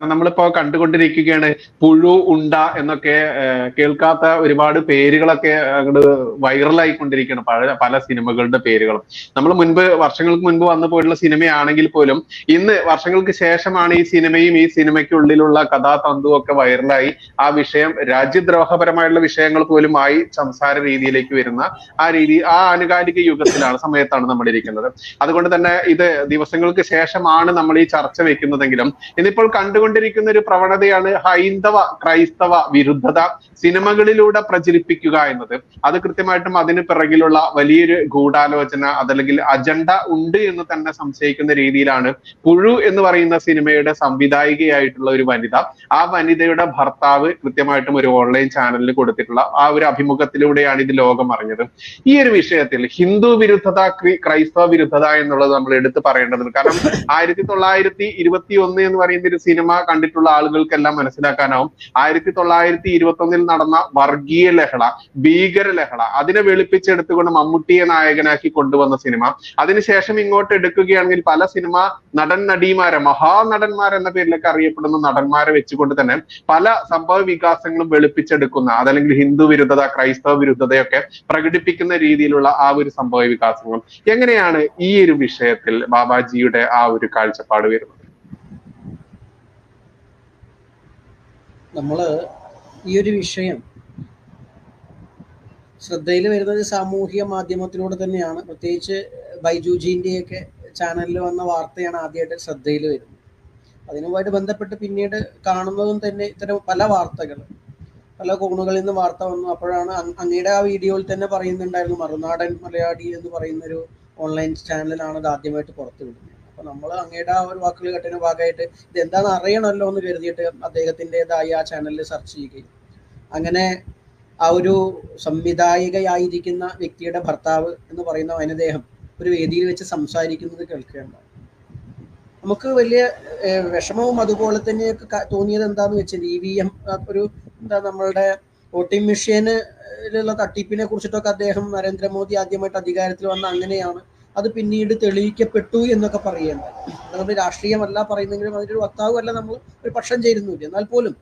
നമ്മളിപ്പോ കണ്ടുകൊണ്ടിരിക്കുകയാണ് പുഴു ഉണ്ട എന്നൊക്കെ കേൾക്കാത്ത ഒരുപാട് പേരുകളൊക്കെ അങ്ങോട്ട് വൈറലായിക്കൊണ്ടിരിക്കുകയാണ് പല പല സിനിമകളുടെ പേരുകളും. നമ്മൾ മുൻപ് വർഷങ്ങൾക്ക് മുൻപ് വന്നു പോയിട്ടുള്ള സിനിമയാണെങ്കിൽ പോലും ഇന്ന് വർഷങ്ങൾക്ക് ശേഷമാണ് ഈ സിനിമയും ഈ സിനിമയ്ക്കുള്ളിലുള്ള കഥാതന്തുവും ഒക്കെ വൈറലായി. ആ വിഷയം രാജ്യദ്രോഹപരമായുള്ള വിഷയങ്ങൾ പോലും ആയി സംസാര രീതിയിലേക്ക് വരുന്ന ആ രീതി ആ ആനുകാലിക യുഗത്തിലാണ് സമയത്താണ് നമ്മൾ ഇരിക്കുന്നത് അതുകൊണ്ട് തന്നെ ഇത് ദിവസങ്ങൾക്ക് ശേഷമാണ് നമ്മൾ ഈ ചർച്ച വെക്കുന്നതെങ്കിലും ഇന്നിപ്പോൾ കണ്ടുകൊണ്ടിരിക്കുന്ന ഒരു പ്രവണതയാണ് ഹൈന്ദവ ക്രൈസ്തവ വിരുദ്ധത സിനിമകളിലൂടെ പ്രചരിപ്പിക്കുക എന്നത്. അത് കൃത്യമായിട്ടും അതിന് പിറകിലുള്ള വലിയൊരു ഗൂഢാലോചന അതല്ലെങ്കിൽ അജണ്ട ഉണ്ട് എന്ന് തന്നെ സംശയിക്കുന്ന രീതിയിലാണ് പുഴു എന്ന് പറയുന്ന സിനിമയുടെ സംവിധായികയായിട്ടുള്ള ഒരു വനിത. ആ വനിതയുടെ ഭർത്താവ് കൃത്യമായിട്ടും ഒരു ഓൺലൈൻ ചാനലിൽ കൊടുത്തിട്ടുള്ള ആ ഒരു അഭിമുഖത്തിലൂടെയാണ് ഇത് ലോകം അറിഞ്ഞത്. ഈ ഒരു വിഷയത്തിൽ ഹിന്ദു വിരുദ്ധത ക്രൈസ്തവ വിരുദ്ധത എന്നുള്ളത് നമ്മൾ എടുത്തു പറയേണ്ടതുണ്ട്. കാരണം ആയിരത്തി തൊള്ളായിരത്തി ഇരുപത്തി ഒന്ന് എന്ന് പറയുന്ന ഒരു സിനിമ കണ്ടിട്ടുള്ള ആളുകൾക്കെല്ലാം മനസ്സിലാക്കാനാവും. ആയിരത്തി തൊള്ളായിരത്തി ഇരുപത്തി ഒന്നിൽ നടന്ന വർഗീയ ലഹള ഭീകര ലഹള അതിനെ വെളുപ്പിച്ചെടുത്തുകൊണ്ട് മമ്മൂട്ടിയെ നായകനാക്കി കൊണ്ടുവന്ന സിനിമ. അതിനുശേഷം ഇങ്ങോട്ട് എടുക്കുകയാണെങ്കിൽ പല സിനിമ നടൻ നടിമാരെ മഹാനടന്മാർ എന്ന പേരിലൊക്കെ അറിയപ്പെടുന്ന നടന്മാരെ വെച്ചുകൊണ്ട് തന്നെ പല സംഭവ വികാസങ്ങളും വെളുപ്പിച്ചെടുക്കുന്ന അതല്ലെങ്കിൽ ഹിന്ദു വിരുദ്ധത ക്രൈസ്തവ വിരുദ്ധതയൊക്കെ പ്രകടിപ്പിക്കുന്ന രീതിയിലുള്ള ആ ഒരു സംഭവ വികാസങ്ങൾ എങ്ങനെയാണ് ഈ ഒരു വിഷയത്തിൽ ബാബാജിയുടെ ആ ഒരു കാഴ്ചപ്പാട് വരുന്നത്? നമ്മൾ ഈ ഒരു വിഷയം ശ്രദ്ധയിൽ വരുന്നത് സാമൂഹിക മാധ്യമത്തിലൂടെ തന്നെയാണ്. പ്രത്യേകിച്ച് ബൈജുജിന്റെയൊക്കെ ചാനലിൽ വന്ന വാർത്തയാണ് ആദ്യമായിട്ട് ശ്രദ്ധയിൽ വരുന്നത്. അതിനുമായിട്ട് ബന്ധപ്പെട്ട് പിന്നീട് കാണുന്നതും തന്നെ ഇത്തരം പല വാർത്തകൾ പല കോണുകളിൽ നിന്ന് വാർത്ത വന്നു. അപ്പോഴാണ് അങ് അങ്ങയുടെ ആ വീഡിയോയിൽ തന്നെ പറയുന്നുണ്ടായിരുന്നു മറുനാടൻ മലയാളി എന്ന് പറയുന്ന ഒരു ഓൺലൈൻ ചാനലിലാണ് ഇത് ആദ്യമായിട്ട് പുറത്തു വിടുന്നത് അപ്പൊ നമ്മൾ അങ്ങയുടെ ആ ഒരു വാക്കുകൾ കേട്ടതിന് ഭാഗമായിട്ട് ഇത് എന്താണെന്ന് അറിയണമല്ലോ എന്ന് കരുതിയിട്ട് അദ്ദേഹത്തിന്റെതായ ആ ചാനലിൽ സെർച്ച് ചെയ്യുകയും. അങ്ങനെ ആ ഒരു സംവിധായികയായിരിക്കുന്ന വ്യക്തിയുടെ ഭർത്താവ് എന്ന് പറയുന്ന വനദേഹം ഒരു വേദിയിൽ വെച്ച് സംസാരിക്കുന്നത് കേൾക്കുകയുണ്ടായി നമുക്ക് വലിയ വിഷമവും അതുപോലെ തന്നെ തോന്നിയത് എന്താന്ന് വെച്ചാൽ ഇ വി എം ഒരു എന്താ നമ്മളുടെ വോട്ടിംഗ് മെഷീനിലുള്ള തട്ടിപ്പിനെ കുറിച്ചിട്ടൊക്കെ അദ്ദേഹം നരേന്ദ്രമോദി ആദ്യമായിട്ട് അധികാരത്തിൽ വന്ന അങ്ങനെയാണ്. അത് പിന്നീട് തെളിയിക്കപ്പെട്ടു എന്നൊക്കെ പറയുന്നുണ്ട് അതുകൊണ്ട് രാഷ്ട്രീയമല്ല പറയുന്നെങ്കിലും അതിന്റെ ഒരു വക്താവുമല്ല നമ്മൾ ഒരു പക്ഷം ചേരുന്നില്ല എന്നാൽ പോലും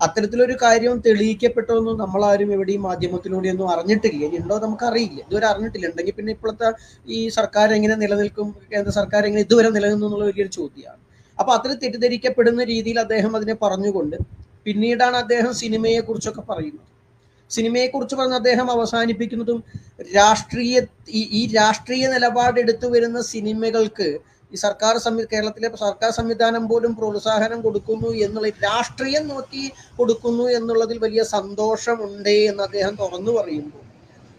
അത്തരത്തിലൊരു കാര്യം തെളിയിക്കപ്പെട്ടൊന്നും നമ്മളാരും എവിടെയും മാധ്യമത്തിലൂടെയൊന്നും അറിഞ്ഞിട്ടില്ല. ഇനി ഉണ്ടോ നമുക്കറിയില്ല. ഇതുവരെ അറിഞ്ഞിട്ടില്ല. ഉണ്ടെങ്കിൽ പിന്നെ ഇപ്പോഴത്തെ ഈ സർക്കാർ എങ്ങനെ നിലനിൽക്കും കേന്ദ്ര സർക്കാർ എങ്ങനെ ഇതുവരെ നിലനിന്നു എന്നുള്ള വലിയൊരു ചോദ്യമാണ്. അപ്പൊ അത്ര തെറ്റിദ്ധരിക്കപ്പെടുന്ന രീതിയിൽ അദ്ദേഹം അതിനെ പറഞ്ഞുകൊണ്ട് പിന്നീടാണ് അദ്ദേഹം സിനിമയെ കുറിച്ചൊക്കെ പറയുന്നത്. സിനിമയെ കുറിച്ച് പറഞ്ഞ അദ്ദേഹം അവസാനിപ്പിക്കുന്നതും രാഷ്ട്രീയ ഈ- ഈ രാഷ്ട്രീയ നിലപാടെടുത്തു വരുന്ന സിനിമകൾക്ക് ഈ സർക്കാർ സംവി കേരളത്തിലെ സർക്കാർ സംവിധാനം പോലും പ്രോത്സാഹനം കൊടുക്കുന്നു എന്നുള്ള രാഷ്ട്രീയം നോക്കി കൊടുക്കുന്നു എന്നുള്ളതിൽ വലിയ സന്തോഷമുണ്ട് എന്ന് അദ്ദേഹം തുറന്നു പറയുമ്പോൾ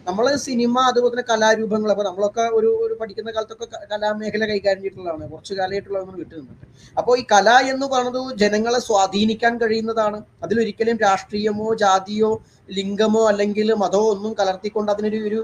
നമ്മൾ സിനിമ അതുപോലെ തന്നെ കലാരൂപങ്ങൾ അപ്പൊ നമ്മളൊക്കെ ഒരു ഒരു പഠിക്കുന്ന കാലത്തൊക്കെ കലാമേഖല കൈകാര്യം ചെയ്തിട്ടുള്ളതാണ് കുറച്ച് വിട്ടു കിട്ടുന്നുണ്ട് അപ്പോൾ ഈ കല എന്ന് പറയുന്നത് ജനങ്ങളെ സ്വാധീനിക്കാൻ കഴിയുന്നതാണ്. അതിലൊരിക്കലും രാഷ്ട്രീയമോ ജാതിയോ ലിംഗമോ അല്ലെങ്കിൽ മതമോ ഒന്നും കലർത്തിക്കൊണ്ട് അതിനൊരു ഒരു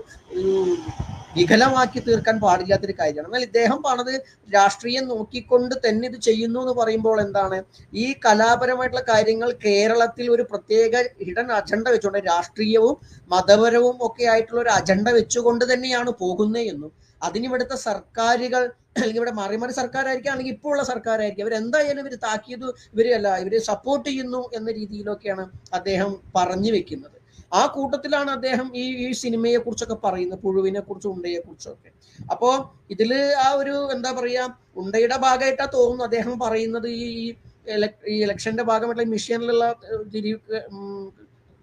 വികലമാക്കി തീർക്കാൻ പാടില്ലാത്തൊരു കാര്യമാണ്. എന്നാൽ ഇദ്ദേഹം പറഞ്ഞത് രാഷ്ട്രീയം നോക്കിക്കൊണ്ട് തന്നെ ഇത് ചെയ്യുന്നു എന്ന് പറയുമ്പോൾ എന്താണ്? ഈ കലാപരമായിട്ടുള്ള കാര്യങ്ങൾ കേരളത്തിൽ ഒരു പ്രത്യേക ഹിഡൻ അജണ്ട വെച്ചുകൊണ്ട് രാഷ്ട്രീയവും മതപരവും ഒക്കെ ഒരു അജണ്ട വെച്ചുകൊണ്ട് തന്നെയാണ് പോകുന്നത് എന്നും. അതിനിവിടുത്തെ സർക്കാരുകൾ അല്ലെങ്കിൽ ഇവിടെ മാറി മാറി സർക്കാരായിരിക്കും അല്ലെങ്കിൽ ഇപ്പോൾ ഉള്ള സർക്കാരായിരിക്കും. ഇവർ എന്തായാലും ഇവർ താക്കിയത് ഇവരല്ല അല്ല ഇവർ സപ്പോർട്ട് ചെയ്യുന്നു എന്ന രീതിയിലൊക്കെയാണ് അദ്ദേഹം പറഞ്ഞു വെക്കുന്നത്. ആ കൂട്ടത്തിലാണ് അദ്ദേഹം ഈ ഈ സിനിമയെ കുറിച്ചൊക്കെ പറയുന്നത് പുഴുവിനെ കുറിച്ചും ഉണ്ടയെ കുറിച്ചൊക്കെ അപ്പോ ഇതിൽ ആ ഒരു എന്താ പറയാ ഉണ്ടയുടെ ഭാഗമായിട്ടാ തോന്നുന്നു അദ്ദേഹം പറയുന്നത് ഈ ഈ ഇലക്ഷന്റെ ഭാഗമായിട്ടുള്ള മിഷനിലുള്ള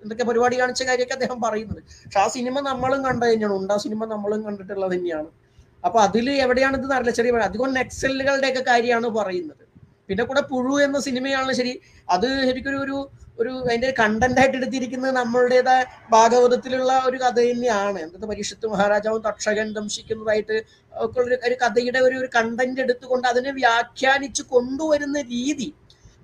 എന്തൊക്കെ പരിപാടി കാണിച്ച കാര്യമൊക്കെ അദ്ദേഹം പറയുന്നത്. പക്ഷെ ആ സിനിമ നമ്മളും കണ്ടു തന്നെയാണ് ഉണ്ട് ആ സിനിമ നമ്മളും കണ്ടിട്ടുള്ളത് തന്നെയാണ്. അപ്പൊ അതിൽ എവിടെയാണ് ഇത് അറിയില്ല ചെറിയ അതുകൊണ്ട് നെക്സലുകളുടെ ഒക്കെ കാര്യമാണ് പറയുന്നത്. പിന്നെ കൂടെ പുഴു എന്ന സിനിമയാണ് ശരി. അത് ശരിക്കൊരു ഒരു- ഒരു അതിന്റെ കണ്ടന്റ് ആയിട്ട് എടുത്തിരിക്കുന്നത് നമ്മളുടേതായ ഭാഗവതത്തിലുള്ള ഒരു കഥ തന്നെയാണ്. എന്തത് പരീക്ഷത്ത് മഹാരാജാവും തക്ഷകൻ ദംശിക്കുന്നതായിട്ട് ഒക്കെ ഒരു കഥയുടെ ഒരു ഒരു കണ്ടന്റ് എടുത്തുകൊണ്ട് അതിനെ വ്യാഖ്യാനിച്ച് കൊണ്ടുവരുന്ന രീതി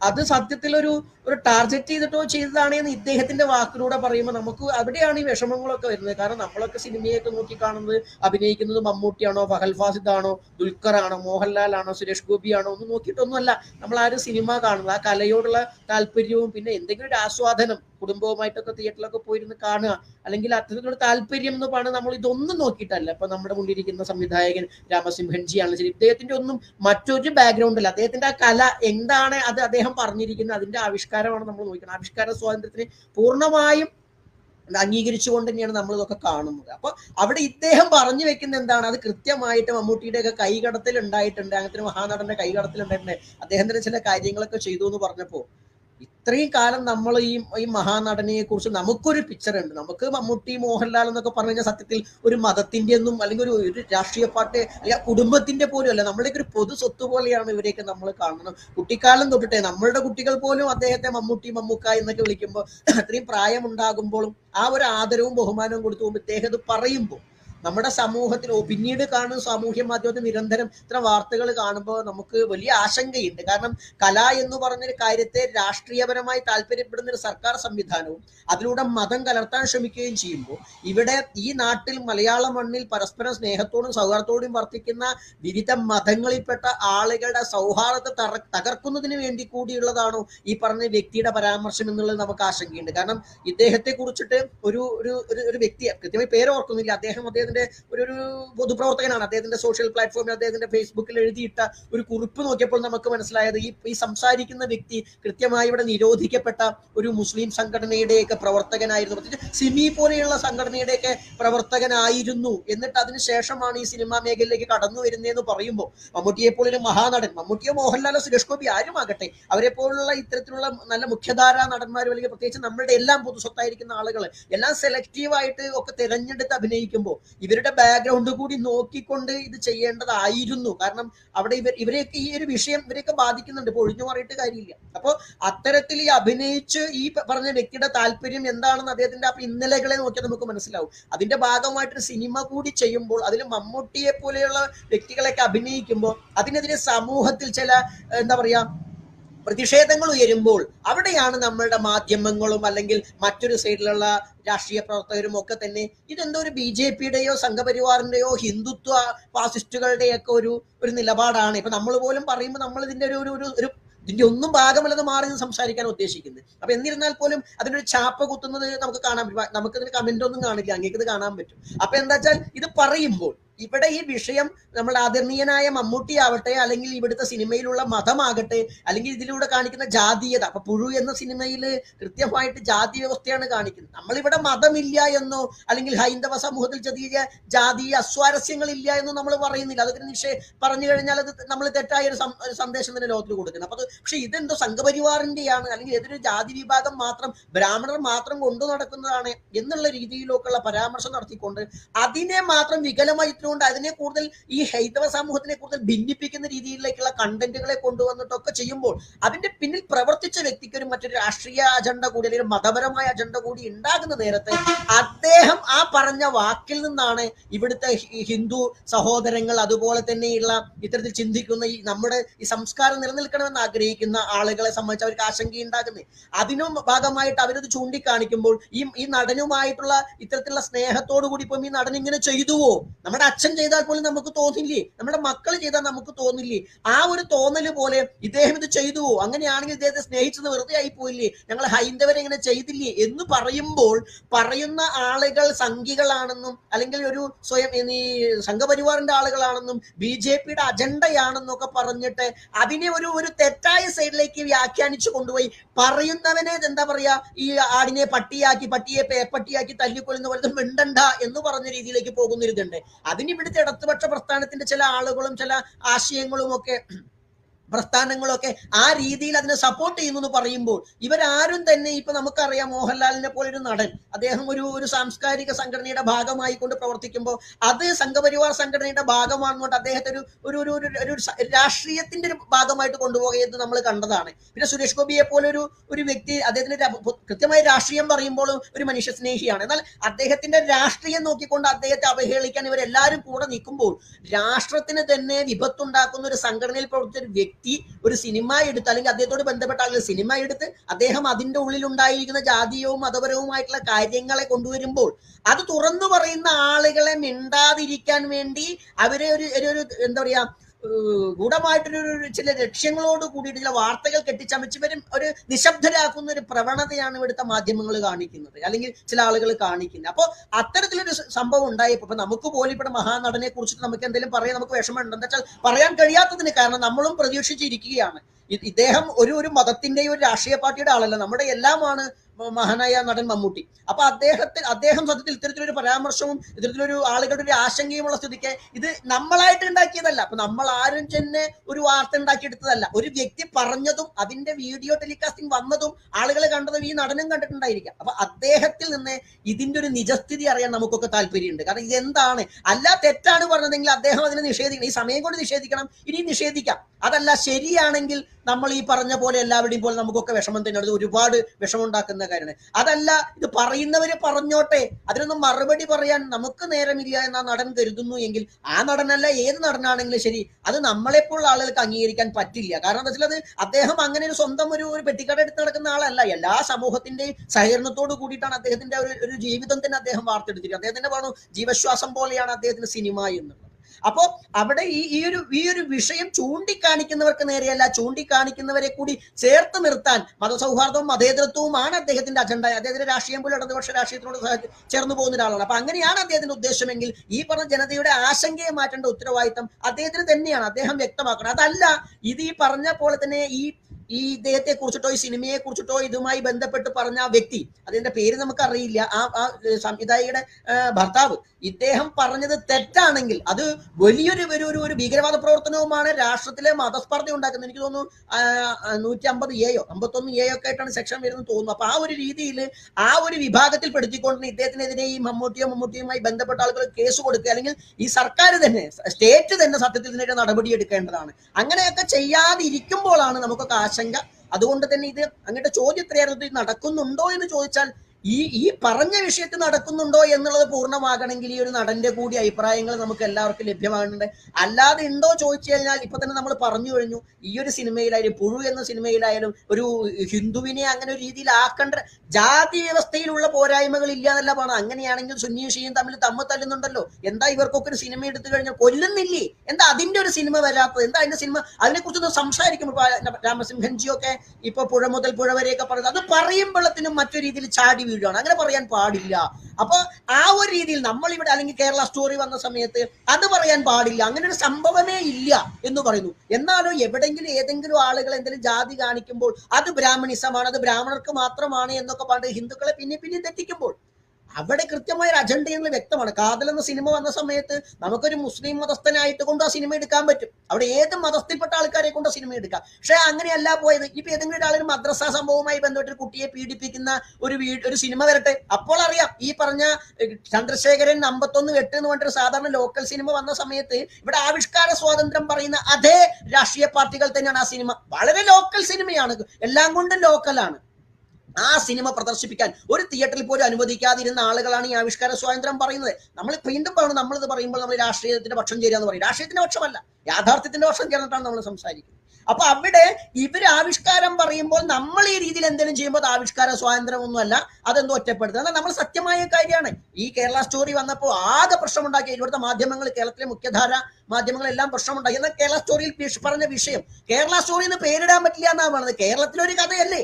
അത് സത്യത്തിൽ ഒരു ഒരു ടാർഗറ്റ് ചെയ്തിട്ടോ ചെയ്തതാണ് എന്ന് ഇദ്ദേഹത്തിന്റെ വാക്കിലൂടെ പറയുമ്പോൾ നമുക്ക് അവിടെയാണ് ഈ വിഷമങ്ങളൊക്കെ വരുന്നത്. കാരണം നമ്മളൊക്കെ സിനിമയൊക്കെ നോക്കി കാണുന്നത് അഭിനയിക്കുന്നത് മമ്മൂട്ടിയാണോ ഫഹൽ ഫാസിദ് ആണോ ദുൽഖർ ആണോ മോഹൻലാൽ ആണോ സുരേഷ് ഗോപി ആണോ ഒന്നും നോക്കിയിട്ടൊന്നുമല്ല. നമ്മൾ ആരും സിനിമ കാണുന്നത്. ആ കലയോടുള്ള താല്പര്യവും പിന്നെ എന്തെങ്കിലും ഒരു ആസ്വാദനം കുടുംബവുമായിട്ടൊക്കെ തിയേറ്ററിലൊക്കെ പോയിരുന്ന് കാണുക. അല്ലെങ്കിൽ അത്തരത്തിലുള്ള താല്പര്യം എന്ന് പറഞ്ഞാൽ നമ്മൾ ഇതൊന്നും നോക്കിയിട്ടല്ല. ഇപ്പൊ നമ്മുടെ മുന്നിലിരിക്കുന്ന സംവിധായകൻ രാമസിംഹൻജി ആണെങ്കിലും ഇദ്ദേഹത്തിന്റെ ഒന്നും മറ്റൊരു ബാക്ക്ഗ്രൗണ്ട് അല്ല അദ്ദേഹത്തിന്റെ ആ കല എന്താണ് അത് അദ്ദേഹം പറഞ്ഞിരിക്കുന്നത് അതിന്റെ ആവിഷ്കാരമാണ് നമ്മൾ നോക്കുന്നത്. ആവിഷ്കാര സ്വാതന്ത്ര്യത്തിന് പൂർണമായും അംഗീകരിച്ചുകൊണ്ട് തന്നെയാണ് നമ്മൾ ഇതൊക്കെ കാണുന്നത്. അപ്പൊ അവിടെ ഇദ്ദേഹം പറഞ്ഞു വെക്കുന്ന എന്താണ്? അത് കൃത്യമായിട്ട് മമ്മൂട്ടിയുടെ ഒക്കെ കൈകടത്തിൽ ഉണ്ടായിട്ടുണ്ട്. അങ്ങനത്തെ മഹാനടന്റെ കൈകടത്തിൽ ഉണ്ടായിട്ടുണ്ട്. അദ്ദേഹത്തിന്റെ ചില കാര്യങ്ങളൊക്കെ ചെയ്തു എന്ന് പറഞ്ഞപ്പോ ഇത്രയും കാലം നമ്മൾ ഈ ഈ മഹാനടനെ കുറിച്ച് നമുക്കൊരു പിക്ചർ ഉണ്ട്. നമുക്ക് മമ്മൂട്ടി മോഹൻലാൽ എന്നൊക്കെ പറഞ്ഞു കഴിഞ്ഞാൽ സത്യത്തിൽ ഒരു മതത്തിന്റെ ഒന്നും അല്ലെങ്കിൽ ഒരു ഒരു രാഷ്ട്രീയ പാർട്ടി അല്ലെങ്കിൽ കുടുംബത്തിന്റെ പോലും അല്ല. നമ്മളൊക്കെ ഒരു പൊതു സ്വത്ത് പോലെയാണ് ഇവരെയൊക്കെ നമ്മൾ കാണുന്നത്. കുട്ടിക്കാലം തൊട്ടിട്ടേ നമ്മളുടെ കുട്ടികൾ പോലും അദ്ദേഹത്തെ മമ്മൂട്ടി മമ്മൂക്ക എന്നൊക്കെ വിളിക്കുമ്പോൾ അത്രയും പ്രായമുണ്ടാകുമ്പോഴും ആ ഒരു ആദരവും ബഹുമാനവും കൊടുത്തു പോകുമ്പോൾ ഇദ്ദേഹം പറയുമ്പോൾ നമ്മുടെ സമൂഹത്തിൽ പിന്നീട് കാണുന്ന സാമൂഹ്യ മാധ്യമത്തിൽ നിരന്തരം ഇത്തരം വാർത്തകൾ കാണുമ്പോൾ നമുക്ക് വലിയ ആശങ്കയുണ്ട്. കാരണം കല എന്ന് പറഞ്ഞൊരു കാര്യത്തെ രാഷ്ട്രീയപരമായി താല്പര്യപ്പെടുന്ന ഒരു സർക്കാർ സംവിധാനവും അതിലൂടെ മതം കലർത്താൻ ശ്രമിക്കുകയും ചെയ്യുമ്പോൾ ഇവിടെ ഈ നാട്ടിൽ മലയാള മണ്ണിൽ പരസ്പരം സ്നേഹത്തോടും സൗഹാർദ്ദത്തോടും വർത്തിക്കുന്ന വിവിധ മതങ്ങളിൽപ്പെട്ട ആളുകളുടെ സൗഹാർദ്ദത്തെ തകർക്കുന്നതിന് വേണ്ടി കൂടിയുള്ളതാണോ ഈ പറഞ്ഞ വ്യക്തിയുടെ പരാമർശം എന്നുള്ളത് നമുക്ക് ആശങ്കയുണ്ട്. കാരണം ഇദ്ദേഹത്തെ കുറിച്ചിട്ട് ഒരു ഒരു ഒരു- വ്യക്തി കൃത്യമായി പേര് ഓർക്കുന്നില്ല. അദ്ദേഹം അദ്ദേഹത്തിന്റെ ഒരു ഒരു പൊതുപ്രവർത്തകനാണ്. അദ്ദേഹത്തിന്റെ സോഷ്യൽ പ്ലാറ്റ്ഫോമിൽ അദ്ദേഹത്തിന്റെ ഫേസ്ബുക്കിൽ എഴുതിയിട്ട ഒരു കുറിപ്പ് നോക്കിയപ്പോൾ നമുക്ക് മനസ്സിലായത് ഈ ഈ സംസാരിക്കുന്ന വ്യക്തി കൃത്യമായി ഇവിടെ നിരോധിക്കപ്പെട്ട ഒരു മുസ്ലിം സംഘടനയുടെയൊക്കെ പ്രവർത്തകനായിരുന്നു. പ്രത്യേകിച്ച് സിമി പോലെയുള്ള സംഘടനയുടെയൊക്കെ പ്രവർത്തകനായിരുന്നു. എന്നിട്ട് അതിനുശേഷമാണ് ഈ സിനിമാ മേഖലയിലേക്ക് കടന്നു വരുന്നതെന്ന് പറയുമ്പോൾ മമ്മൂട്ടിയെ പോലെ ഒരു മഹാനടൻ മമ്മൂട്ടിയോ മോഹൻലാലോ സുരേഷ് ഗോപി ആരുമാകട്ടെ അവരെ പോലുള്ള ഇത്തരത്തിലുള്ള നല്ല മുഖ്യധാരാ നടന്മാരും അല്ലെങ്കിൽ പ്രത്യേകിച്ച് നമ്മളുടെ എല്ലാം പൊതുസ്വത്തായിരിക്കുന്ന ആളുകൾ എല്ലാം സെലക്റ്റീവായിട്ട് ഒക്കെ തിരഞ്ഞെടുത്ത് അഭിനയിക്കുമ്പോൾ ഇവരുടെ ബാക്ക്ഗ്രൗണ്ട് കൂടി നോക്കിക്കൊണ്ട് ഇത് ചെയ്യേണ്ടതായിരുന്നു. കാരണം അവിടെ ഇവർ ഇവരെയൊക്കെ ഈ ഒരു വിഷയം ഇവരെയൊക്കെ ബാധിക്കുന്നുണ്ട്. ഇപ്പൊ ഒഴിഞ്ഞു മാറിയിട്ട് കാര്യമില്ല. അപ്പൊ അത്തരത്തിൽ ഈ അഭിനയിച്ച് ഈ പറഞ്ഞ വ്യക്തിയുടെ താല്പര്യം എന്താണെന്ന് അദ്ദേഹത്തിന്റെ ആ ഇന്നലകളെ നോക്കിയാൽ നമുക്ക് മനസ്സിലാവും. അതിന്റെ ഭാഗമായിട്ടൊരു സിനിമ കൂടി ചെയ്യുമ്പോൾ അതിൽ മമ്മൂട്ടിയെ പോലെയുള്ള വ്യക്തികളെയൊക്കെ അഭിനയിക്കുമ്പോൾ അതിനെതിരെ സമൂഹത്തിൽ ചില എന്താ പറയാ പ്രതിഷേധങ്ങൾ ഉയരുമ്പോൾ അവിടെയാണ് നമ്മളുടെ മാധ്യമങ്ങളും അല്ലെങ്കിൽ മറ്റൊരു സൈഡിലുള്ള രാഷ്ട്രീയ പ്രവർത്തകരും ഒക്കെ തന്നെ ഇതെന്തോ ഒരു ബി ജെ പിയുടെയോ സംഘപരിവാറിന്റെയോ ഹിന്ദുത്വ ഫാസിസ്റ്റുകളുടെയൊക്കെ ഒരു ഒരു നിലപാടാണ്. ഇപ്പൊ നമ്മൾ പോലും പറയുമ്പോൾ നമ്മൾ ഇതിന്റെ ഒരു ഒരു ഒരു ഇതിന്റെ ഒന്നും ഭാഗമല്ലെന്ന് മാറി സംസാരിക്കാൻ ഉദ്ദേശിക്കുന്നത്. അപ്പൊ എന്നിരുന്നാൽ പോലും അതിനൊരു ചാപ്പ കുത്തുന്നത് നമുക്ക് കാണാൻ പറ്റും. നമുക്ക് ഇതിന് കമന്റ് ഒന്നും കാണില്ല. അങ്ങേക്ക് ഇത് കാണാൻ പറ്റും. അപ്പൊ എന്താ വെച്ചാൽ ഇത് പറയുമ്പോൾ ഇവിടെ ഈ വിഷയം നമ്മൾ ആദരണീയനായ മമ്മൂട്ടി ആവട്ടെ അല്ലെങ്കിൽ ഇവിടുത്തെ സിനിമയിലുള്ള മതമാകട്ടെ അല്ലെങ്കിൽ ഇതിലൂടെ കാണിക്കുന്ന ജാതീയത. അപ്പൊ പുഴു എന്ന സിനിമയിൽ കൃത്യമായിട്ട് ജാതി വ്യവസ്ഥയാണ് കാണിക്കുന്നത്. നമ്മളിവിടെ മതമില്ല എന്നോ അല്ലെങ്കിൽ ഹൈന്ദവ സമൂഹത്തിൽ ചെറിയ ജാതീയ അസ്വാരസ്യങ്ങൾ ഇല്ല എന്നോ നമ്മൾ പറയുന്നില്ല. അതൊക്കെ നിഷേ പറഞ്ഞു കഴിഞ്ഞാൽ അത് നമ്മൾ തെറ്റായ ഒരു സന്ദേശം തന്നെ ലോകത്തിൽ കൊടുക്കുന്നത് അപ്പൊ പക്ഷെ ഇതെന്തോ സംഘപരിവാറിന്റെയാണ് അല്ലെങ്കിൽ ഏതൊരു ജാതി വിഭാഗം മാത്രം ബ്രാഹ്മണർ മാത്രം കൊണ്ടു നടക്കുന്നതാണ് എന്നുള്ള രീതിയിലൊക്കെയുള്ള പരാമർശം നടത്തിക്കൊണ്ട് അതിനെ മാത്രം വികലമായിട്ടുകൊണ്ട് അതിനെ കൂടുതൽ ഈ ഹൈന്ദവ സമൂഹത്തിനെ കൂടുതൽ ഭിന്നിപ്പിക്കുന്ന രീതിയിലേക്കുള്ള കണ്ടന്റുകളെ കൊണ്ടുവന്നിട്ടൊക്കെ ചെയ്യുമ്പോൾ അതിന്റെ പിന്നിൽ പ്രവർത്തിച്ച വ്യക്തിക്ക് ഒരു മറ്റൊരു രാഷ്ട്രീയ അജണ്ട കൂടി അല്ലെങ്കിൽ മതപരമായ അജണ്ട കൂടി ഉണ്ടാകുന്ന നേരത്തെ അദ്ദേഹം ആ പറഞ്ഞ വാക്കിൽ നിന്നാണ് ഇവിടുത്തെ ഹിന്ദു സഹോദരങ്ങൾ അതുപോലെ തന്നെയുള്ള ഇത്തരത്തിൽ ചിന്തിക്കുന്ന ഈ നമ്മുടെ ഈ സംസ്കാരം നിലനിൽക്കണമെന്ന് ആഗ്രഹിക്കുന്ന ആളുകളെ സംബന്ധിച്ച് അവർക്ക് ആശങ്കയുണ്ടാകുന്നത് അതിനും ഭാഗമായിട്ട് അവരത് ചൂണ്ടിക്കാണിക്കുമ്പോൾ ഈ ഈ നടനുമായിട്ടുള്ള ഇത്തരത്തിലുള്ള സ്നേഹത്തോടു കൂടി ഇപ്പം ഈ നടൻ ഇങ്ങനെ ചെയ്തുവോ? നമ്മുടെ അച്ഛൻ ചെയ്താൽ പോലും നമുക്ക് തോന്നില്ലേ? നമ്മുടെ മക്കൾ ചെയ്താൽ നമുക്ക് തോന്നില്ലേ? ആ ഒരു തോന്നൽ പോലെ ഇദ്ദേഹം ഇത് ചെയ്തുവോ അങ്ങനെയാണെങ്കിൽ ഇദ്ദേഹത്തെ സ്നേഹിച്ചത് വെറുതെ ആയി പോയില്ലേ? ഞങ്ങൾ ഹൈന്ദവരെ ഇങ്ങനെ ചെയ്തില്ലേ? എന്ന് പറയുമ്പോൾ പറയുന്ന ആളുകൾ സംഘികളാണെന്നും അല്ലെങ്കിൽ ഒരു സ്വയം ഈ സംഘപരിവാറിന്റെ ആളുകളാണെന്നും ബി ജെ പിയുടെ അജണ്ടയാണെന്നൊക്കെ പറഞ്ഞിട്ട് അതിനെ ഒരു ഒരു തെറ്റായ സൈഡിലേക്ക് വ്യാഖ്യാനിച്ചു കൊണ്ടുപോയി പറയുന്നവനെ എന്താ പറയാ? ഈ ആടിനെ പട്ടിയാക്കി പട്ടിയെ പേപ്പട്ടിയാക്കി തല്ലിക്കൊള്ളുന്ന പോലെ മിണ്ടണ്ട എന്ന് പറഞ്ഞ രീതിയിലേക്ക് പോകുന്നൊരിതുണ്ട് അതിന് ഇവിടുത്തെ ഇടതുപക്ഷ പ്രസ്ഥാനത്തിന്റെ ചില ആളുകളും ചില ആശയങ്ങളും ഒക്കെ പ്രസ്ഥാനങ്ങളൊക്കെ ആ രീതിയിൽ അതിനെ സപ്പോർട്ട് ചെയ്യുന്നു എന്ന് പറയുമ്പോൾ ഇവരാരും തന്നെ ഇപ്പൊ നമുക്കറിയാം മോഹൻലാലിനെ പോലെ ഒരു നടൻ. അദ്ദേഹം ഒരു ഒരു സാംസ്കാരിക സംഘടനയുടെ ഭാഗമായി കൊണ്ട് പ്രവർത്തിക്കുമ്പോൾ അത് സംഘപരിവാർ സംഘടനയുടെ ഭാഗമാണെന്നുകൊണ്ട് അദ്ദേഹത്തെ ഒരു ഒരു ഒരു ഒരു- രാഷ്ട്രീയത്തിന്റെ ഒരു ഭാഗമായിട്ട് കൊണ്ടുപോകുന്നത് നമ്മൾ കണ്ടതാണ്. പിന്നെ സുരേഷ് ഗോപിയെ പോലെ ഒരു ഒരു വ്യക്തി അദ്ദേഹത്തിന്റെ കൃത്യമായ രാഷ്ട്രീയം പറയുമ്പോഴും ഒരു മനുഷ്യ സ്നേഹിയാണ് എന്നാൽ അദ്ദേഹത്തിന്റെ രാഷ്ട്രീയം നോക്കിക്കൊണ്ട് അദ്ദേഹത്തെ അവഹേളിക്കാൻ ഇവരെല്ലാവരും കൂടെ നിൽക്കുമ്പോൾ രാഷ്ട്രത്തിന് തന്നെ വിപത്തുണ്ടാക്കുന്ന ഒരു സംഘടനയിൽ പ്രവർത്തിച്ച ഒരു വ്യക്തി ഒരു സിനിമ എടുത്ത് അല്ലെങ്കിൽ അദ്ദേഹത്തോട് ബന്ധപ്പെട്ട ആളുകൾ സിനിമ എടുത്ത് അദ്ദേഹം അതിന്റെ ഉള്ളിൽ ഉണ്ടായിരിക്കുന്ന ജാതീയവും മതപരവുമായിട്ടുള്ള കാര്യങ്ങളെ കൊണ്ടുവരുമ്പോൾ അത് തുറന്നു പറയുന്ന ആളുകളെ മിണ്ടാതിരിക്കാൻ വേണ്ടി അവരെ ഒരു ഒരു- എന്താ പറയാ ഗൂഢമായിട്ടൊരു ചില ലക്ഷ്യങ്ങളോട് കൂടിയിട്ട് ചില വാർത്തകൾ കെട്ടിച്ചമച്ച് വരും ഒരു നിശബ്ദരാക്കുന്ന ഒരു പ്രവണതയാണ് ഇവിടുത്തെ മാധ്യമങ്ങൾ കാണിക്കുന്നത്. അല്ലെങ്കിൽ ചില ആളുകൾ കാണിക്കുന്നത്. അപ്പോൾ അത്തരത്തിലൊരു സംഭവം ഉണ്ടായപ്പോൾ ഇപ്പൊ നമുക്ക് പോലും ഇവിടെ മഹാനടനെ കുറിച്ചിട്ട് നമുക്ക് എന്തെങ്കിലും പറയാൻ നമുക്ക് വിഷമമുണ്ട്. വെച്ചാൽ പറയാൻ കഴിയാത്തതിന് കാരണം നമ്മളും പ്രതീക്ഷിച്ചിരിക്കുകയാണ്. ഇദ്ദേഹം ഒരു ഒരു മതത്തിന്റെയും ഒരു രാഷ്ട്രീയ പാർട്ടിയുടെ ആളല്ല. നമ്മുടെ എല്ലാമാണ് മഹാനായ നടൻ മമ്മൂട്ടി. അപ്പൊ അദ്ദേഹത്തിൽ അദ്ദേഹം സത്യത്തിൽ ഇത്തരത്തിലൊരു പരാമർശവും ഇത്തരത്തിലൊരു ആളുകളുടെ ഒരു ആശങ്കയുമുള്ള സ്ഥിതിക്ക് ഇത് നമ്മളായിട്ട് ഉണ്ടാക്കിയതല്ല. അപ്പൊ നമ്മൾ ആരും തന്നെ ഒരു വാർത്ത ഉണ്ടാക്കിയെടുത്തതല്ല. ഒരു വ്യക്തി പറഞ്ഞതും അതിന്റെ വീഡിയോ ടെലികാസ്റ്റിംഗ് വന്നതും ആളുകൾ കണ്ടതും ഈ നടനും കണ്ടിട്ടുണ്ടായിരിക്കാം. അപ്പൊ അദ്ദേഹത്തിൽ നിന്ന് ഇതിന്റെ ഒരു നിജസ്ഥിതി അറിയാൻ നമുക്കൊക്കെ താല്പര്യമുണ്ട്. കാരണം ഇതെന്താണ്? അല്ല തെറ്റാണ് പറഞ്ഞതെങ്കിൽ അദ്ദേഹം അതിനെ നിഷേധിക്കണം. ഈ സമയം കൊണ്ട് നിഷേധിക്കണം. ഇനി നിഷേധിക്കാം. അതല്ല ശരിയാണെങ്കിൽ നമ്മൾ ഈ പറഞ്ഞ പോലെ എല്ലാവരുടെയും പോലെ നമുക്കൊക്കെ വിഷമം തന്നെയാണ് ഇത് ഒരുപാട് വിഷമം ഉണ്ടാക്കുന്ന കാര്യമാണ്. അതല്ല ഇത് പറയുന്നവര് പറഞ്ഞോട്ടെ. അതിനൊന്നും മറുപടി പറയാൻ നമുക്ക് നേരമില്ല എന്ന് ആ നടൻ കരുതുന്നു എങ്കിൽ ആ നടനല്ല ഏത് നടനാണെങ്കിലും ശരി അത് നമ്മളെപ്പോലുള്ള ആളുകൾക്ക് അംഗീകരിക്കാൻ പറ്റില്ല. കാരണം എന്താ വെച്ചാൽ അത് അദ്ദേഹം അങ്ങനെ ഒരു സ്വന്തം ഒരു ഒരു പെട്ടിക്കട എടുത്ത് നടക്കുന്ന ആളല്ല. എല്ലാ സമൂഹത്തിന്റെയും സഹകരണത്തോട് കൂടിയിട്ടാണ് അദ്ദേഹത്തിന്റെ ഒരു ഒരു ജീവിതം തന്നെ അദ്ദേഹം വാർത്തെടുത്തിരിക്കുന്നത്. അദ്ദേഹത്തിന്റെ പറഞ്ഞു ജീവശ്വാസം പോലെയാണ് അദ്ദേഹത്തിന്റെ സിനിമ എന്നുള്ളത് അപ്പോ അവിടെ ഈ ഈ ഒരു ഈ ഒരു വിഷയം ചൂണ്ടിക്കാണിക്കുന്നവർക്ക് നേരെയല്ല ചൂണ്ടിക്കാണിക്കുന്നവരെ കൂടി ചേർത്ത് നിർത്താൻ മതസൗഹാർദ്ദവും മതേതരത്വവുമാണ് അദ്ദേഹത്തിന്റെ അജണ്ട അദ്ദേഹത്തിന്റെ രാഷ്ട്രീയം പോലും ഇടതുപക്ഷ രാഷ്ട്രീയത്തിനോട് ചേർന്ന് പോകുന്ന ഒരാളാണ്. അപ്പൊ അങ്ങനെയാണ് അദ്ദേഹത്തിന്റെ ഉദ്ദേശമെങ്കിൽ ഈ പറഞ്ഞ ജനതയുടെ ആശങ്കയെ മാറ്റേണ്ട ഉത്തരവാദിത്തം അദ്ദേഹത്തിന് തന്നെയാണ്. അദ്ദേഹം വ്യക്തമാക്കണം. അതല്ല ഇത് ഈ പറഞ്ഞ പോലെ തന്നെ ഈ ഈ ഇദ്ദേഹത്തെ കുറിച്ചിട്ടോ ഈ സിനിമയെ കുറിച്ചിട്ടോ ഇതുമായി ബന്ധപ്പെട്ട് പറഞ്ഞ ആ വ്യക്തി അതിന്റെ പേര് നമുക്ക് അറിയില്ല ആ ആ സംവിധായകയുടെ ഭർത്താവ് ഇദ്ദേഹം പറഞ്ഞത് തെറ്റാണെങ്കിൽ അത് വലിയൊരു ഒരു ഒരു ഒരു ഭീകരവാദ പ്രവർത്തനവുമാണ് രാഷ്ട്രത്തിലെ മതസ്പർദ്ധ ഉണ്ടാക്കുന്നത്. എനിക്ക് തോന്നുന്നു നൂറ്റി അമ്പത് എയോ അമ്പത്തൊന്ന് എയോ ഒക്കെ ആയിട്ടാണ് സെക്ഷൻ വരുന്നത് തോന്നുന്നു. അപ്പൊ ആ ഒരു രീതിയിൽ ആ ഒരു വിഭാഗത്തിൽ പെടുത്തിക്കൊണ്ട് ഇദ്ദേഹത്തിനെതിരെ ഈ മമ്മൂട്ടിയോ മമ്മൂട്ടിയുമായി ബന്ധപ്പെട്ട ആളുകൾ കേസ് കൊടുക്കുക അല്ലെങ്കിൽ ഈ സർക്കാർ തന്നെ സ്റ്റേറ്റ് തന്നെ സത്യത്തിൽ ഇതിനെതിരെ നടപടി എടുക്കേണ്ടതാണ്. അങ്ങനെയൊക്കെ ചെയ്യാതിരിക്കുമ്പോഴാണ് നമുക്കൊക്കെ ആശങ്ക. അതുകൊണ്ട് തന്നെ ഇത് അങ്ങനത്തെ ചോദ്യം എത്രയായിരുന്നു നടക്കുന്നുണ്ടോ എന്ന് ചോദിച്ചാൽ ഈ ഈ പറഞ്ഞ വിഷയത്തിൽ നടക്കുന്നുണ്ടോ എന്നുള്ളത് പൂർണമാകണമെങ്കിൽ ഈ ഒരു നടന്റെ കൂടി അഭിപ്രായങ്ങൾ നമുക്ക് എല്ലാവർക്കും ലഭ്യമാകുന്നുണ്ട്. അല്ലാതെ ഉണ്ടോ ചോദിച്ചു കഴിഞ്ഞാൽ ഇപ്പൊ തന്നെ നമ്മൾ പറഞ്ഞു കഴിഞ്ഞു. ഈ ഒരു സിനിമയിലായാലും പുഴു എന്ന സിനിമയിലായാലും ഒരു ഹിന്ദുവിനെ അങ്ങനെ ഒരു രീതിയിൽ ആക്കേണ്ട ജാതി വ്യവസ്ഥയിലുള്ള പോരായ്മകൾ ഇല്ല എന്നല്ല അങ്ങനെയാണെങ്കിൽ സുന്നി ഷിയും തമ്മിൽ തമ്മ തല്ലുന്നുണ്ടല്ലോ. എന്താ ഇവർക്കൊക്കെ ഒരു സിനിമ എടുത്തു കഴിഞ്ഞാൽ കൊല്ലുന്നില്ലേ? എന്താ അതിന്റെ ഒരു സിനിമ വരാത്തത്? എന്താ അതിന്റെ സിനിമ? അതിനെ കുറിച്ചൊന്ന് സംസാരിക്കും രാമസിംഹൻജിയൊക്കെ ഇപ്പൊ പുഴ മുതൽ പുഴ വരെയൊക്കെ പറയുന്നത് അത് പറയുമ്പോഴത്തിനും മറ്റൊരു രീതിയിൽ ചാടി വീഴുകയാണ്. അങ്ങനെ പറയാൻ പാടില്ല. അപ്പൊ ആ ഒരു രീതിയിൽ നമ്മൾ ഇവിടെ അല്ലെങ്കിൽ കേരള സ്റ്റോറി വന്ന സമയത്ത് അത് പറയാൻ പാടില്ല. അങ്ങനെ ഒരു സംഭവമേ ഇല്ല എന്ന് പറയുന്നു. എന്നാലോ എവിടെങ്കിലും ഏതെങ്കിലും ആളുകൾ എന്തെങ്കിലും ജാതി കാണിക്കുമ്പോൾ അത് ബ്രാഹ്മണിസമാണ് അത് ബ്രാഹ്മണർക്ക് മാത്രമാണ് എന്നൊക്കെ പറഞ്ഞ് ഹിന്ദുക്കളെ പിന്നെ പിന്നെ തെറ്റിക്കുമ്പോൾ അവിടെ കൃത്യമായ ഒരു അജണ്ട എന്ന് വ്യക്തമാണ്. കാതൽ എന്ന സിനിമ വന്ന സമയത്ത് നമുക്കൊരു മുസ്ലിം മതസ്ഥനായിട്ട് കൊണ്ട് ആ സിനിമ എടുക്കാൻ പറ്റും. അവിടെ ഏത് മതസ്ഥിൽപ്പെട്ട ആൾക്കാരെ കൊണ്ട് സിനിമ എടുക്കാം. പക്ഷെ അങ്ങനെയല്ല പോയത്. ഇപ്പൊ ഏതെങ്കിലും ഒരാൾ ഒരു മദ്രസ സംഭവവുമായി ബന്ധപ്പെട്ട് കുട്ടിയെ പീഡിപ്പിക്കുന്ന ഒരു ഒരു സിനിമ വരട്ടെ. അപ്പോൾ അറിയാം. ഈ പറഞ്ഞ ചന്ദ്രശേഖരൻ അമ്പത്തൊന്ന് എട്ട് എന്ന് പറഞ്ഞിട്ട് സാധാരണ ലോക്കൽ സിനിമ വന്ന സമയത്ത് ഇവിടെ ആവിഷ്കാര സ്വാതന്ത്ര്യം പറയുന്ന അതേ രാഷ്ട്രീയ പാർട്ടികൾ തന്നെയാണ് ആ സിനിമ. വളരെ ലോക്കൽ സിനിമയാണ്. എല്ലാം കൊണ്ടും ലോക്കലാണ് ആ സിനിമ പ്രദർശിപ്പിക്കാൻ ഒരു തിയേറ്ററിൽ പോലും അനുവദിക്കാതിരുന്ന ആളുകളാണ് ഈ ആവിഷ്കാര സ്വാതന്ത്ര്യം പറയുന്നത്. നമ്മൾ വീണ്ടും പറഞ്ഞു നമ്മളിത് പറയുമ്പോൾ നമ്മൾ രാഷ്ട്രീയത്തിന്റെ പക്ഷം ചേരുക എന്ന് പറയും. രാഷ്ട്രീയത്തിന്റെ പക്ഷമല്ല യാഥാർത്ഥ്യത്തിന്റെ പക്ഷം ചേർന്നിട്ടാണ് നമ്മൾ സംസാരിക്കുന്നത്. അപ്പൊ അവിടെ ഇവർ ആവിഷ്കാരം പറയുമ്പോൾ നമ്മൾ ഈ രീതിയിൽ എന്തെങ്കിലും ചെയ്യുമ്പോൾ അത് ആവിഷ്കാര സ്വാതന്ത്ര്യം ഒന്നുമല്ല അതെന്തോ ഒറ്റപ്പെടുത്തുക എന്നാൽ നമ്മൾ സത്യമായ കാര്യമാണ്. ഈ കേരള സ്റ്റോറി വന്നപ്പോൾ ആകെ പ്രശ്നമുണ്ടാക്കി. ഇവിടുത്തെ മാധ്യമങ്ങൾ കേരളത്തിലെ മുഖ്യധാര മാധ്യമങ്ങളെല്ലാം പ്രശ്നമുണ്ടാക്കി. എന്നാൽ കേരള സ്റ്റോറിയിൽ പറഞ്ഞ വിഷയം കേരള സ്റ്റോറി എന്ന് പേരിടാൻ പറ്റില്ല എന്നാണ് പറയുന്നത് കേരളത്തിലൊരു കഥയല്ലേ?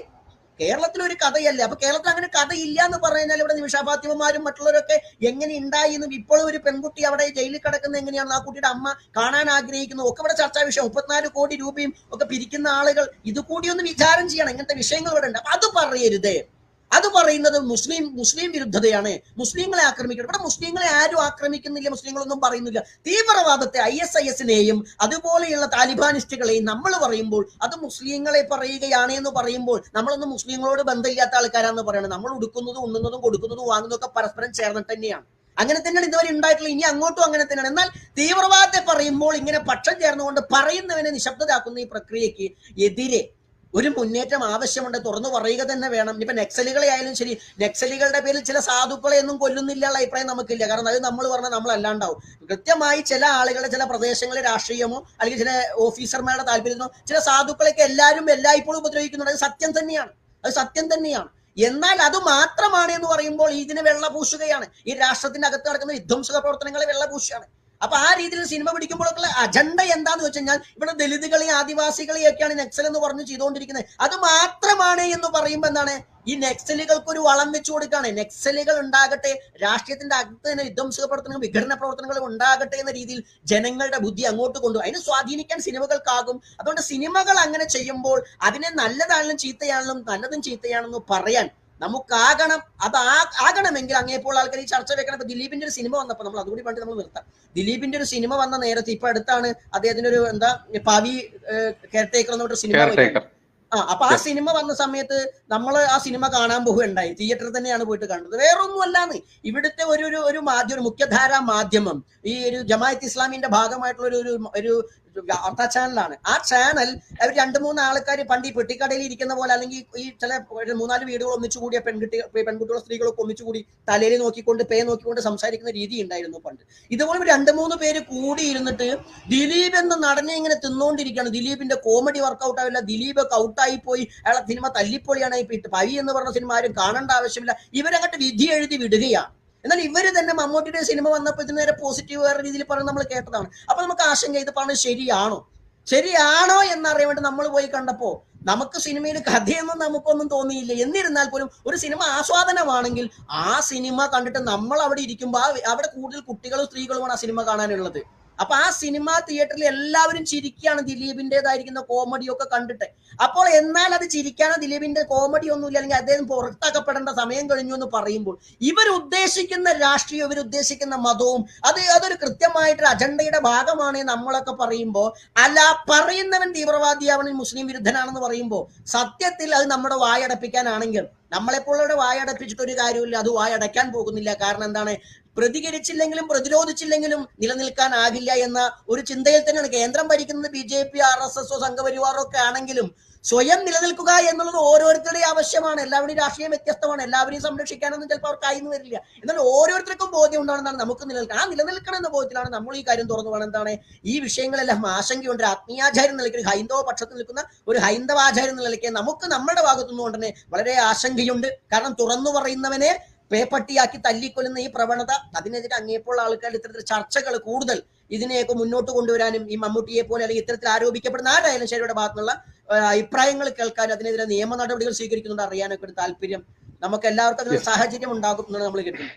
കേരളത്തിലൊരു കഥയല്ലേ? അപ്പൊ കേരളത്തിൽ അങ്ങനെ കഥയില്ല എന്ന് പറഞ്ഞാൽ ഇവിടെ നിമിഷ ഫാത്തിമമാരും മറ്റുള്ളവരൊക്കെ എങ്ങനെ ഉണ്ടായി എന്നും ഇപ്പോഴും ഒരു പെൺകുട്ടി അവിടെ ജയിലിൽ കിടക്കുന്ന എങ്ങനെയാണ് ആ കുട്ടിയുടെ അമ്മ കാണാൻ ആഗ്രഹിക്കുന്നു. ഒക്കെ ഇവിടെ ചർച്ചാ വിഷയം. മുപ്പത്തിനാല് കോടി രൂപയും ഒക്കെ പിരിക്കുന്ന ആളുകൾ ഇത് കൂടി ഒന്ന് വിചാരം ചെയ്യണം. ഇങ്ങനത്തെ വിഷയങ്ങൾ ഇവിടെ ഉണ്ട്. അപ്പൊ അത് പറയരുത്. അത് പറയുന്നത് മുസ്ലിം മുസ്ലിം വിരുദ്ധതയാണ്. മുസ്ലിങ്ങളെ ആക്രമിക്കണം ഇവിടെ മുസ്ലിങ്ങളെ ആരും ആക്രമിക്കുന്നില്ല മുസ്ലിങ്ങളൊന്നും പറയുന്നില്ല. തീവ്രവാദത്തെ ഐ എസ് ഐ എസിനെയും അതുപോലെയുള്ള താലിബാനിസ്റ്റുകളെയും നമ്മൾ പറയുമ്പോൾ അത് മുസ്ലിങ്ങളെ പറയുകയാണ് എന്ന് പറയുമ്പോൾ നമ്മളൊന്നും മുസ്ലിങ്ങളോട് ബന്ധമില്ലാത്ത ആൾക്കാരാണെന്ന് പറയുന്നത് നമ്മൾ ഉടുക്കുന്നതും ഉണ്ണുന്നതും കൊടുക്കുന്നതും വാങ്ങുന്നതൊക്കെ പരസ്പരം ചേർന്നിട്ട് തന്നെയാണ്. അങ്ങനെ തന്നെയാണ് ഇതുവരെ ഉണ്ടായിട്ടുള്ളത്. ഇനി അങ്ങോട്ടും അങ്ങനെ തന്നെയാണ്. എന്നാൽ തീവ്രവാദത്തെ പറയുമ്പോൾ ഇങ്ങനെ പക്ഷം ചേർന്നുകൊണ്ട് പറയുന്നവനെ നിശബ്ദതാക്കുന്ന ഈ പ്രക്രിയക്ക് എതിരെ ഒരു മുന്നേറ്റം ആവശ്യമുണ്ട് തുറന്നു പറയുക തന്നെ വേണം. ഇപ്പൊ നക്സലുകളെ ആയാലും ശരി നക്സലുകളുടെ പേരിൽ ചില സാധുക്കളെ ഒന്നും കൊല്ലുന്നില്ല അഭിപ്രായം നമുക്കില്ല. കാരണം അത് നമ്മൾ പറഞ്ഞാൽ നമ്മൾ അല്ലാണ്ടാവും കൃത്യമായി ചില ആളുകളുടെ ചില പ്രദേശങ്ങളിലെ രാഷ്ട്രീയമോ അല്ലെങ്കിൽ ചില ഓഫീസർമാരുടെ താല്പര്യമോ ചില സാധുക്കളെയൊക്കെ എല്ലാവരും എല്ലായ്പ്പോഴും ഉപദ്രവിക്കുന്നുണ്ട്. അത് സത്യം തന്നെയാണ്. അത് സത്യം തന്നെയാണ്. എന്നാൽ അത് മാത്രമാണ് എന്ന് പറയുമ്പോൾ ഇതിനെ വെള്ള പൂശുകയാണ് ഈ രാഷ്ട്രത്തിന്റെ അകത്ത് നടക്കുന്ന വിധ്വംസക പ്രവർത്തനങ്ങളെ വെള്ള പൂശുകയാണ് അപ്പൊ ആ രീതിയിൽ സിനിമ പിടിക്കുമ്പോഴൊക്കെ അജണ്ട എന്താന്ന് വെച്ച് കഴിഞ്ഞാൽ ഇവിടെ ദലിതുകളെയും ആദിവാസികളെയും ഒക്കെയാണ് നെക്സൽ എന്ന് പറഞ്ഞു ചെയ്തുകൊണ്ടിരിക്കുന്നത്. അത് മാത്രമാണ് എന്ന് പറയുമ്പോൾ എന്താണ്? ഈ നെക്സലുകൾക്ക് ഒരു വളം വെച്ചു കൊടുക്കുകയാണ്. നെക്സലുകൾ ഉണ്ടാകട്ടെ രാഷ്ട്രീയത്തിന്റെ അകത്ത് തന്നെ പ്രവർത്തനങ്ങൾ വിഘടന പ്രവർത്തനങ്ങൾ ഉണ്ടാകട്ടെ എന്ന രീതിയിൽ ജനങ്ങളുടെ ബുദ്ധി അങ്ങോട്ട് കൊണ്ടുപോകും അതിനെ സ്വാധീനിക്കാൻ സിനിമകൾക്കാകും. അതുകൊണ്ട് സിനിമകൾ അങ്ങനെ ചെയ്യുമ്പോൾ അതിനെ നല്ലതാണെങ്കിലും ചീത്തയാണെന്നും നല്ലതും ചീത്തയാണെന്നും പറയാൻ നമുക്കാകണം അത് ആകണമെങ്കിൽ അങ്ങേപ്പോൾ ആൾക്കാർ ഈ ചർച്ച വെക്കണം ഇപ്പൊ ദിലീപിന്റെ ഒരു സിനിമ വന്നപ്പോൾ നമ്മൾ അതുകൂടി പണ്ട് നമ്മൾ നിർത്താം. ദിലീപിന്റെ ഒരു സിനിമ വന്ന നേരത്തെ ഇപ്പൊ അടുത്താണ് അദ്ദേഹത്തിന്റെ ഒരു എന്താ പാവി കെയർടേക്കർ എന്ന് പറഞ്ഞ സിനിമ ആ അപ്പൊ ആ സിനിമ വന്ന സമയത്ത് നമ്മൾ ആ സിനിമ കാണാൻ പോവുകയുണ്ടായി. തിയേറ്ററിൽ തന്നെയാണ് പോയിട്ട് കണ്ടത് വേറൊന്നും അല്ലാന്ന് ഇവിടുത്തെ ഒരു ഒരു ഒരു മാധ്യമം ഒരു മുഖ്യധാരാ മാധ്യമം ഈ ഒരു ജമാഅത്ത് ഇസ്ലാമിന്റെ ഭാഗമായിട്ടുള്ള ഒരു ഒരു വാർത്താ ചാനലാണ് ആ ചാനൽ അവർ രണ്ട് മൂന്ന് ആൾക്കാർ പണ്ട് ഈ പെട്ടിക്കടയിൽ ഇരിക്കുന്ന പോലെ അല്ലെങ്കിൽ ഈ ചില മൂന്നാൽ വീടുകൾ ഒന്നിച്ചു കൂടിയ പെൺകുട്ടി പെൺകുട്ടികളോ സ്ത്രീകളൊക്കെ ഒന്നിച്ചു കൂടി തലയിൽ നോക്കിക്കൊണ്ട് പേ നോക്കിക്കൊണ്ട് സംസാരിക്കുന്ന രീതി ഉണ്ടായിരുന്നു പണ്ട്. ഇതുപോലെ രണ്ട് മൂന്ന് പേര് കൂടി ഇരുന്നിട്ട് ദിലീപ് എന്ന നടനെ ഇങ്ങനെ തിന്നുകൊണ്ടിരിക്കുകയാണ് ദിലീപിന്റെ കോമഡി വർക്കൗട്ട് ആവില്ല. ദിലീപ് ഒക്കെ ഔട്ടായി പോയി. അയാളെ സിനിമ തല്ലിപ്പൊളിയാണ്. പവി എന്ന് പറഞ്ഞ സിനിമ ആരും കാണേണ്ട ആവശ്യമില്ല. ഇവരങ്ങോട്ട് വിധി എഴുതി വിടുകയാണ്. എന്നാൽ ഇവർ തന്നെ മമ്മൂട്ടിയുടെ സിനിമ വന്നപ്പോൾ ഇതിന് നേരെ പോസിറ്റീവ് വേറെ രീതിയിൽ പറഞ്ഞ് നമ്മൾ കേട്ടതാണ്. അപ്പൊ നമുക്ക് ആശങ്ക ഇത് പറഞ്ഞത് ശരിയാണോ? ശരിയാണോ എന്നറിയാൻ വേണ്ടി നമ്മൾ പോയി കണ്ടപ്പോ നമുക്ക് സിനിമയിൽ കഥയൊന്നും നമുക്കൊന്നും തോന്നിയില്ല. എന്നിരുന്നാൽ പോലും ഒരു സിനിമ ആസ്വാദനമാണെങ്കിൽ ആ സിനിമ കണ്ടിട്ട് നമ്മൾ അവിടെ ഇരിക്കുമ്പോൾ അവിടെ കൂടുതൽ കുട്ടികളും സ്ത്രീകളുമാണ് ആ സിനിമ കാണാനുള്ളത്. അപ്പൊ ആ സിനിമാ തിയേറ്ററിൽ എല്ലാവരും ചിരിക്കുകയാണ് ദിലീപിന്റേതായിരിക്കുന്ന കോമഡി ഒക്കെ കണ്ടിട്ട്. അപ്പോൾ എന്നാൽ അത് ചിരിക്കാനോ ദിലീപിന്റെ കോമഡി ഒന്നുമില്ല അല്ലെങ്കിൽ അദ്ദേഹം പുറത്താക്കപ്പെടേണ്ട സമയം കഴിഞ്ഞു എന്ന് പറയുമ്പോൾ ഇവർ ഉദ്ദേശിക്കുന്ന രാഷ്ട്രീയം ഇവർ ഉദ്ദേശിക്കുന്ന മതവും അത് അതൊരു കൃത്യമായിട്ടൊരു അജണ്ടയുടെ ഭാഗമാണ് നമ്മളൊക്കെ പറയുമ്പോൾ. അല്ല പറയുന്നവൻ തീവ്രവാദിയാവണം മുസ്ലിം വിരുദ്ധനാണെന്ന് പറയുമ്പോൾ സത്യത്തിൽ അത് നമ്മുടെ വായടപ്പിക്കാനാണെങ്കിൽ നമ്മളെപ്പോഴുള്ള വായടപ്പിച്ചിട്ട് ഒരു കാര്യമില്ല അത് വായടയ്ക്കാൻ പോകുന്നില്ല. കാരണം എന്താണ്? പ്രതികരിച്ചില്ലെങ്കിലും പ്രതിരോധിച്ചില്ലെങ്കിലും നിലനിൽക്കാനാകില്ല എന്ന ഒരു ചിന്തയിൽ തന്നെയാണ് കേന്ദ്രം ഭരിക്കുന്നത് B J P R S എസോ സംഘപരിവാറോ ഒക്കെ ആണെങ്കിലും സ്വയം നിലനിൽക്കുക എന്നുള്ളത് ഓരോരുത്തരുടെയും ആവശ്യമാണ്. എല്ലാവരുടെയും രാഷ്ട്രീയം വ്യത്യസ്തമാണ്. എല്ലാവരെയും സംരക്ഷിക്കാനൊന്നും ചിലപ്പോൾ അവർക്ക് ആയിരുന്നു വരില്ല. എന്നാൽ ഓരോരുത്തർക്കും ബോധ്യം ഉണ്ടാണെന്നാണ് നമുക്ക് നിലനിൽക്കണം ആ നിലനിൽക്കണം എന്ന ബോധ്യത്തിലാണ് നമ്മൾ ഈ കാര്യം തുറന്നു പോകണം എന്താണ്? ഈ വിഷയങ്ങളെല്ലാം ആശങ്കയുണ്ട്. ആത്മീയാചാര്യം നിലയ്ക്ക് ഒരു ഹൈന്ദവ പക്ഷത്ത് നിൽക്കുന്ന ഒരു ഹൈന്ദവാചാര്യം നിലയ്ക്ക് നമുക്ക് നമ്മുടെ ഭാഗത്തു നിന്നുകൊണ്ട് തന്നെ വളരെ ആശങ്കയുണ്ട്. കാരണം തുറന്നു പറയുന്നവനെ പേപ്പട്ടിയാക്കി തല്ലിക്കൊല്ലുന്ന ഈ പ്രവണത അതിനെതിരെ അങ്ങേപ്പോൾ ആൾക്കാർ ഇത്തരത്തിൽ ചർച്ചകൾ കൂടുതൽ ഇതിനെയൊക്കെ മുന്നോട്ട് കൊണ്ടുവരാനും ഈ മമ്മൂട്ടിയെ പോലെ അല്ലെങ്കിൽ ഇത്തരത്തിൽ ആരോപിക്കപ്പെടുന്ന ആരായാലും ശരിയുടെ ഭാഗത്തുനിന്നുള്ള അഭിപ്രായങ്ങൾ കേൾക്കാൻ അതിനെതിരെ നിയമ നടപടികൾ സ്വീകരിക്കുന്നുണ്ട് അറിയാനൊക്കെ ഒരു താല്പര്യം. നമുക്ക് എല്ലാവർക്കും അതിന് സാഹചര്യം ഉണ്ടാകും എന്നാണ് നമ്മൾ കേൾക്കുന്നത്.